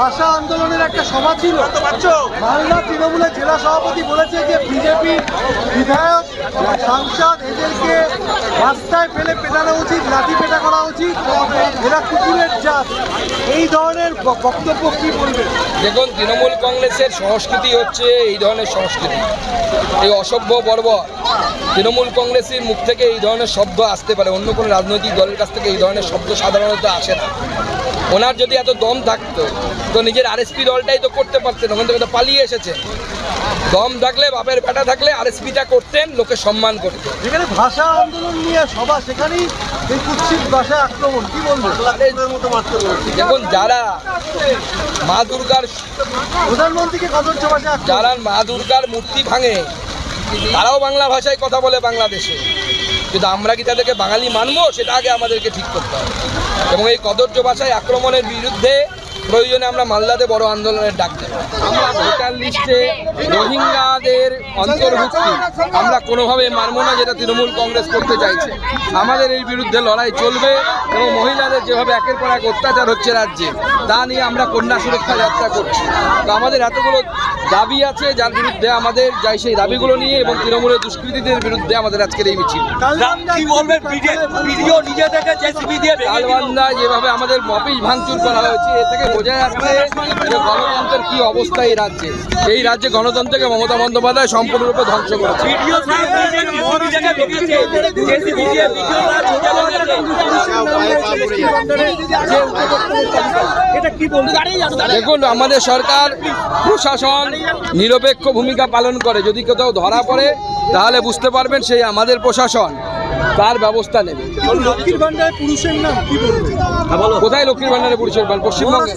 ভাষা আন্দোলনের একটা সভা ছিল। মালদা তৃণমূলের জেলা সভাপতি বলেছে যে বিজেপি বিধায়ক সাংসদ এদেরকে রাস্তায় ফেলে পেটানো উচিত, লাঠি পেটা করা উচিত। এরা কুকুরের জাত। এই ধরনের বক্তব্য কি বলবেন দেখুন, তৃণমূল কংগ্রেসের সংস্কৃতি হচ্ছে এই ধরনের সংস্কৃতি। এই অসভ্য পর্ব তৃণমূল কংগ্রেসের মুখ থেকে এই ধরনের শব্দ আসতে পারে। অন্য কোনো রাজনৈতিক দলের কাছ থেকে এই ধরনের শব্দ সাধারণত আসে না। ওনার যদি এত দম থাকতো তো নিজের আর আরএসপি দলটাই তো করতে পারতেন ওখান থেকে তো পালিয়ে এসেছে দম থাকলে বাপের বেটা থাকলে আর আরএসপিটা করতেন লোকে সম্মান করতেন। যেখানে ভাষা আন্দোলন নিয়ে সভা সেখানেই এই কুৎসিত ভাষায় আক্রমণ কি দেখুন যারা মা দুর্গার প্রধানমন্ত্রীকে কদর্য যারা মা দুর্গার মূর্তি ভাঙে তারাও বাংলা ভাষায় কথা বলে বাংলাদেশে। কিন্তু আমরা কি তাদেরকে বাঙালি মানবো? সেটা আগে আমাদেরকে ঠিক করতে হবে। এবং এই কদর্য ভাষায় আক্রমণের বিরুদ্ধে প্রয়োজনে আমরা মালদাতে বড় আন্দোলনের ডাক দেব। আমরা ভোটার লিস্টে রোহিঙ্গাদের অন্তর্ভুক্তি। আমরা কোনোভাবে মানবো না যেটা তৃণমূল কংগ্রেস করতে চাইছে। আমাদের এই বিরুদ্ধে লড়াই চলবে এবং মহিলাদের যেভাবে একের পর এক অত্যাচার হচ্ছে রাজ্যে তা নিয়ে আমরা কন্যা সুরক্ষা যাত্রা করছি। তো আমাদের এতগুলো দাবি আছে যার বিরুদ্ধে আমাদের যাই সেই দাবিগুলো নিয়ে এবং তৃণমূলের দুষ্কৃতীদের বিরুদ্ধে আমাদের আজকের এই মিছিল। কি বলবেন ভিডিও নিজে থেকে জেসিবি দিয়ে ভেঙে দিল। তালবান্দা যেভাবে আমাদের অফিস ভাঙচুর করা হয়েছে এ থেকে বোঝা যাচ্ছে গণতন্ত্রের কি অবস্থা এই রাজ্যে এই রাজ্যে গণতন্ত্রকে মমতা বন্দ্যোপাধ্যায় সম্পূর্ণরূপে ধ্বংস করেছে দেখুন আমাদের সরকার প্রশাসন নিরপেক্ষ ভূমিকা পালন করে যদি কোথাও ধরা পড়ে তাহলে বুঝতে পারবেন সেই আমাদের প্রশাসন তার ব্যবস্থা নেবে? লক্ষ্মীর ভান্ডারে পুরুষের নাম কি কোথায় লক্ষ্মীর ভান্ডারে পশ্চিমবঙ্গে।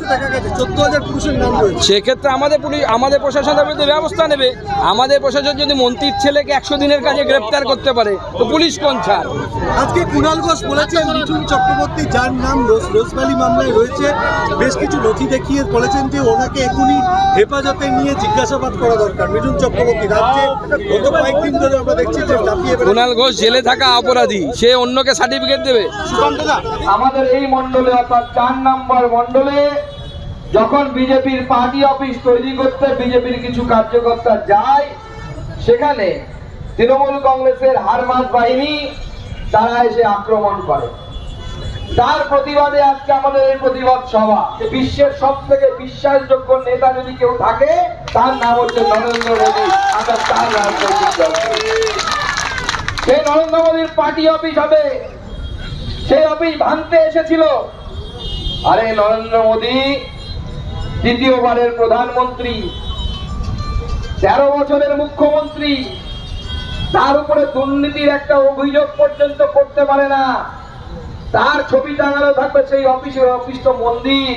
চোদ্দ হাজার পুরুষের নাম সেক্ষেত্রে আমাদের পুলিশ আমাদের প্রশাসন তার বিরুদ্ধে ব্যবস্থা নেবে। আমাদের প্রশাসন যদি মন্ত্রীর ছেলেকে একশো দিনের কাজে গ্রেপ্তার করতে পারে তো পুলিশ কোন ছাড়? আজকে কুণাল ঘোষ বলেছেন মিঠুন চক্রবর্তী যার নাম রোজ রোজভ্যালি মামলায় রয়েছে। বেশ কিছু নথি দেখিয়ে বলেছেন যে ওনাকে এখনই হেফাজতে নিয়ে জিজ্ঞাসাবাদ করা দরকার। মিঠুন চক্রবর্তী রাজ্যে গত কয়েকদিন ধরে আমরা দেখছি যে কুণাল ঘোষ জেলে থাকা অপরাধী, সে অন্যকে সার্টিফিকেট দেবে। আমাদের এই মন্ডলে অর্থাৎ চার নম্বর মন্ডলে যখন বিজেপির পার্টি অফিস তৈরি করতে বিজেপির কিছু কার্যকর্তা যায়, সেখানে তৃণমূল কংগ্রেসের হারমাস বাহিনী, তারা এসে আক্রমণ করে। তার প্রতিবাদে আজকে আমাদের এই প্রতিবাদ সভা। বিশ্বের সব থেকে বিশ্বাসযোগ্য নেতা যদি কেউ থাকে, তার নাম হচ্ছে নরেন্দ্র মোদী। আমরা তার রাজনৈতিক দল। নরেন্দ্র মোদীর পার্টি অফিস হবে। সেই অফিস ভাঙতে এসেছিল। আরে নরেন্দ্র মোদী দ্বিতীয়বারের প্রধানমন্ত্রী, তেরো বছরের মুখ্যমন্ত্রী, তার উপরে দুর্নীতির একটা অভিযোগ পর্যন্ত করতে পারে না। তার ছবি টাঙানো থাকবে সেই অফিসের অফিস তো মন্দির।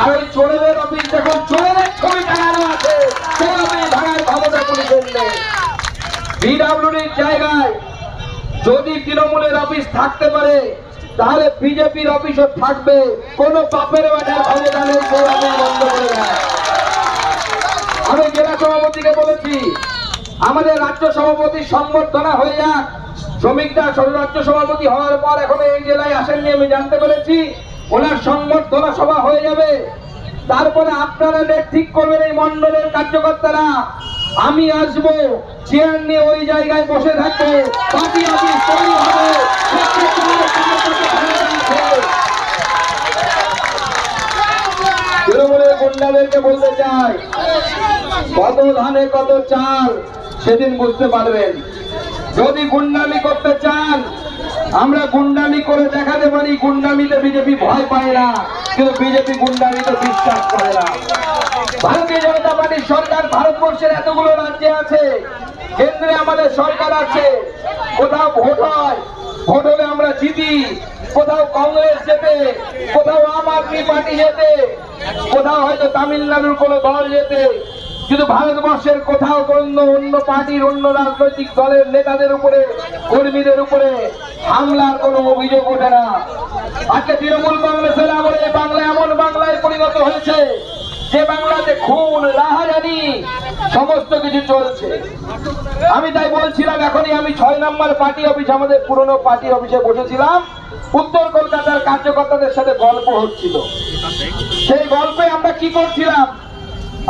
আর ওই চোরেদের অফিস যখন চোরেদের ছবি টাঙানো আছে। সেই অফিস ভাঙার ক্ষমতা পুলিশের নেই। বিডাব্লিউডির জায়গায় যদি তৃণমূলের অফিস থাকতে পারে, তাহলে বিজেপির অফিসও থাকবে। কোন পাপের বাজার ক্ষমতা আমি জেলা সভাপতিকে বলেছি, আমাদের রাজ্য সভাপতির সম্বর্ধনা হয়ে যাক। শ্রমিকরা রাজ্য সভাপতি হওয়ার পর এখন এই জেলায় আসেননি আমি জানতে পেরেছি। ওনার সম্বর্ধনা সভা হয়ে যাবে। তারপরে আপনারা ঠিক করবেন এই মন্ডলের কার্যকর্তারা। আমি আসব চেয়ার নিয়ে ওই জায়গায় বসে থাকব। পার্টি অফিস বলতে চাই, কত ধানে কত চাল, সেদিন বুঝতে পারবেন। যদি গুন্ডামি করতে চান, আমরা গুন্ডামি করে দেখাতে পারি, গুন্ডামিতে বিজেপি ভয় পায় না, কিন্তু বিজেপি গুন্ডামিতে বিশ্বাস করে না। ভারতীয় জনতা ভারতবর্ষের এতগুলো রাজ্যে আছে, কেন্দ্রে আমাদের সরকার আছে, কোথাও ভোট হয়, ভোট হলে আমরা জিতি, কোথাও কংগ্রেস যেতে কোথাও আম আদমি পার্টি যেতে কোথাও হয়তো তামিলনাড়ুর কোনো দল যেতে কিন্তু ভারতবর্ষের কোথাও অন্য অন্য পার্টির, অন্য রাজনৈতিক দলের নেতাদের উপরে, কর্মীদের উপরে হামলার কোনো অভিযোগ ওঠে না। আজকে তৃণমূল কংগ্রেসের আমলে বাংলা, এমন বাংলায় পরিণত হয়েছে যে বাংলাতে খুন রাহাজানি সমস্ত কিছু চলছে। আমি তাই বলছিলাম, এখনই আমি ছয় নম্বর পার্টি অফিস, আমাদের পুরনো পার্টি অফিসে বসেছিলাম। উত্তর কলকাতার কার্যকর্তাদের সাথে গল্প হচ্ছিল। সেই গল্পে আমরা কি করছিলাম?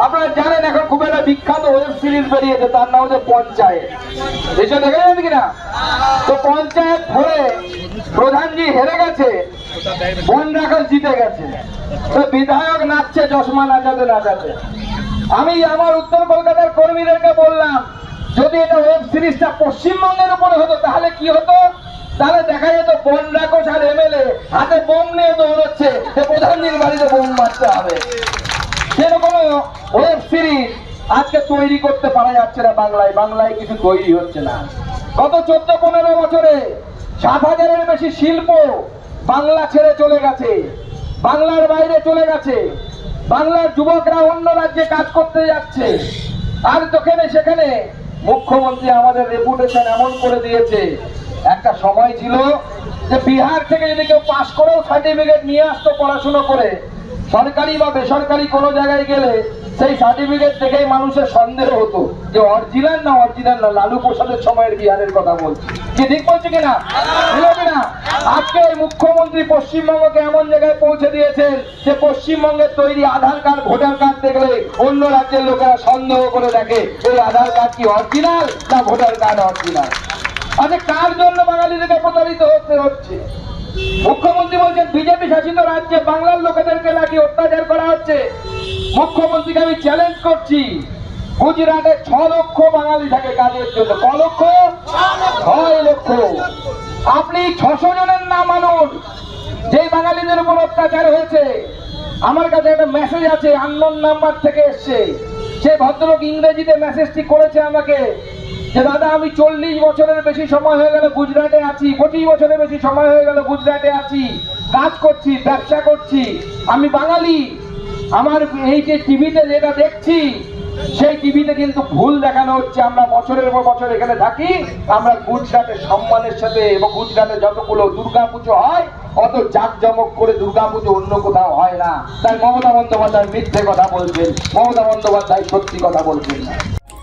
আপনারা জানেন এখন খুব একটা বিখ্যাত ওয়েব সিরিজ বেরিয়েছে, তার নাম হচ্ছে পঞ্চায়েত। এসে দেখে যাবেন কিনা? তো পঞ্চায়েত ধরে প্রধানজি হেরে গেছে বন রাখাল জিতে গেছে। তো বিধায়ক নাচছে, চশমা নাচাতে নাচাতে। আমি আমার উত্তর কলকাতার কর্মীদেরকে বললাম, যদি এটা ওয়েব সিরিজটা পশ্চিমবঙ্গের উপরে হতো, তাহলে কি হতো? তাহলে দেখা যেত বন রাখোস আর এমএলএ হাতে বোম নিয়ে দৌড়চ্ছে প্রধানজির বাড়িতে বোম মারতে হবে। সেরকম ওয়েব সিরিজ আজকে তৈরি করতে পারা যাচ্ছে না বাংলায়। বাংলায় কিছু তৈরি হচ্ছে না। গত চোদ্দ পনেরো বছরে সাত হাজারের বেশি শিল্প বাংলা ছেড়ে চলে গেছে। বাংলার বাইরে চলে গেছে। বাংলার যুবকরা অন্য রাজ্যে কাজ করতে যাচ্ছে। আর তোখানে সেখানে মুখ্যমন্ত্রী আমাদের রেপুটেশন এমন করে দিয়েছে। একটা সময় ছিল যে বিহার থেকে যদি কেউ পাশ করেও সার্টিফিকেট নিয়ে আসতো পড়াশোনা করে সরকারি বা বেসরকারি কোনো জায়গায় গেলে সেই সার্টিফিকেট দেখেই মানুষের সন্দেহ হতো যে অরিজিনাল না অরিজিনাল না? লালু প্রসাদের সময়ের বিহারের কথা বলছি। কি ঠিক বলছি কিনা? কিনা? আজকে মুখ্যমন্ত্রী পশ্চিমবঙ্গকে এমন জায়গায় পৌঁছে দিয়েছেন যে পশ্চিমবঙ্গের তৈরি আধার কার্ড, ভোটার কার্ড দেখলে অন্য রাজ্যের লোকেরা সন্দেহ করে দেখে এই আধার কার্ড কি অরিজিনাল না ভোটার কার্ড অরিজিনাল আচ্ছা কার জন্য বাঙালিদেরকে প্রতারিত হতে হচ্ছে মুখ্যমন্ত্রী বলছেন, বিজেপি শাসিত রাজ্যে বাংলার লোকেদেরকে নাকি অত্যাচার করা হচ্ছে। মুখ্যমন্ত্রীকে আমি চ্যালেঞ্জ করছি। গুজরাটে ছ লক্ষ বাঙালি থাকে কাজের জন্য। ক লক্ষ? ছয় লক্ষ। আপনি ছশো জনের নাম আনুন যে বাঙালিদের উপর অত্যাচার হয়েছে। আমার কাছে একটা মেসেজ আছে আননোন নাম্বার থেকে এসছে। সে ভদ্রলোক ইংরেজিতে মেসেজটি করেছে আমাকে। যে দাদা, আমি চল্লিশ বছরের বেশি সময় হয়ে গেল গুজরাটে আছি, পঁচিশ বছরের বেশি সময় হয়ে গেল গুজরাটে আছি, কাজ করছি, ব্যবসা করছি, আমি বাঙালি। আমার এই যে টিভিতে যেটা দেখছি, সেই টিভিতে কিন্তু ভুল দেখানো হচ্ছে। আমরা বছরের পর বছর এখানে থাকি, আমরা গুজরাটের সম্মানের সাথে এবং গুজরাটে যতগুলো দুর্গা পুজো হয়, অত জাঁকজমক করে দুর্গা পুজো অন্য কোথাও হয় না। তাই মমতা বন্দ্যোপাধ্যায় মিথ্যে কথা বলছেন মমতা বন্দ্যোপাধ্যায় সত্যি কথা বলছেন না।